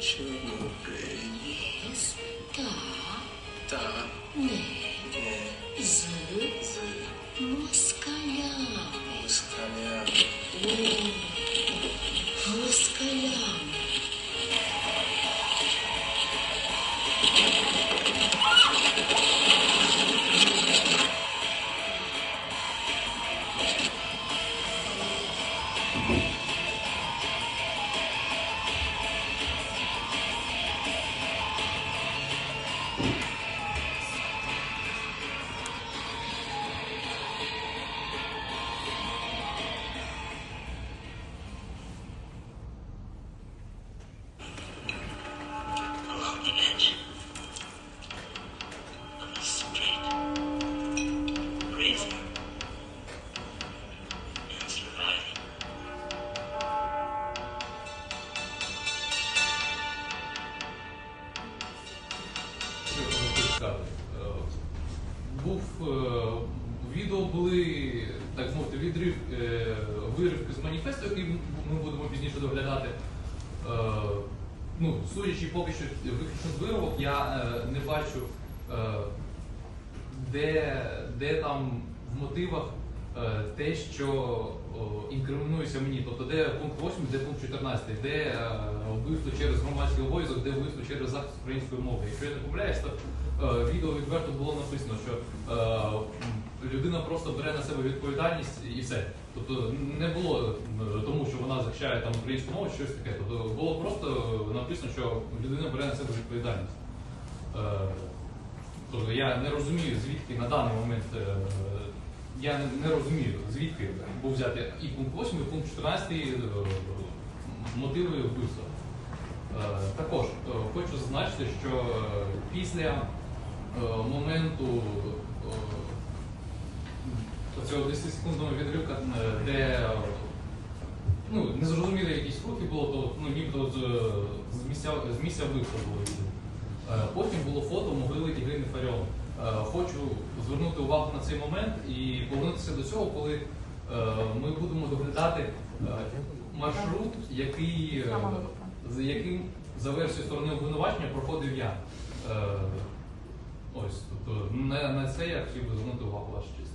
Чому приніс? Та Та не не з з москалями. москалями. Був е, відео були, так мовити, відрив е, виривки з маніфесту, який ми будемо пізніше доглядати. Е, Ну, судячи поки що виключно з виривок, я не бачу, де, де там в мотивах те, що інкримінується мені. Тобто, де пункт 8, де пункт 14, де е, вбивство через громадський обов'язок, де вбивство через захист української мови. Якщо я не помиляюсь, то е, відео відверто було написано, що е, людина просто бере на себе відповідальність і все. Тобто не було тому, що вона захищає там українську мову, щось таке. Тобто було просто написано, що людина бере на себе відповідальність. Е, Тобто я не розумію, звідки на даний момент е, я не, розумію, звідки був взяти і пункт 8, і пункт 14 е, мотиви вбивства. Е, Також е, хочу зазначити, що після моменту цього 10-секундного відривка, де ну, незрозумілі якісь рухи було, то ну, нібито з, місця, з місця вбивства було. Потім було фото могили Ірини Фаріон. Е, Хочу звернути увагу на цей момент і повернутися до цього, коли е, ми будемо доглядати е, маршрут, який, е, за яким за версією сторони обвинувачення проходив я. Е, Ось, тобто на, на це я хотів би звернути увагу вашу честь.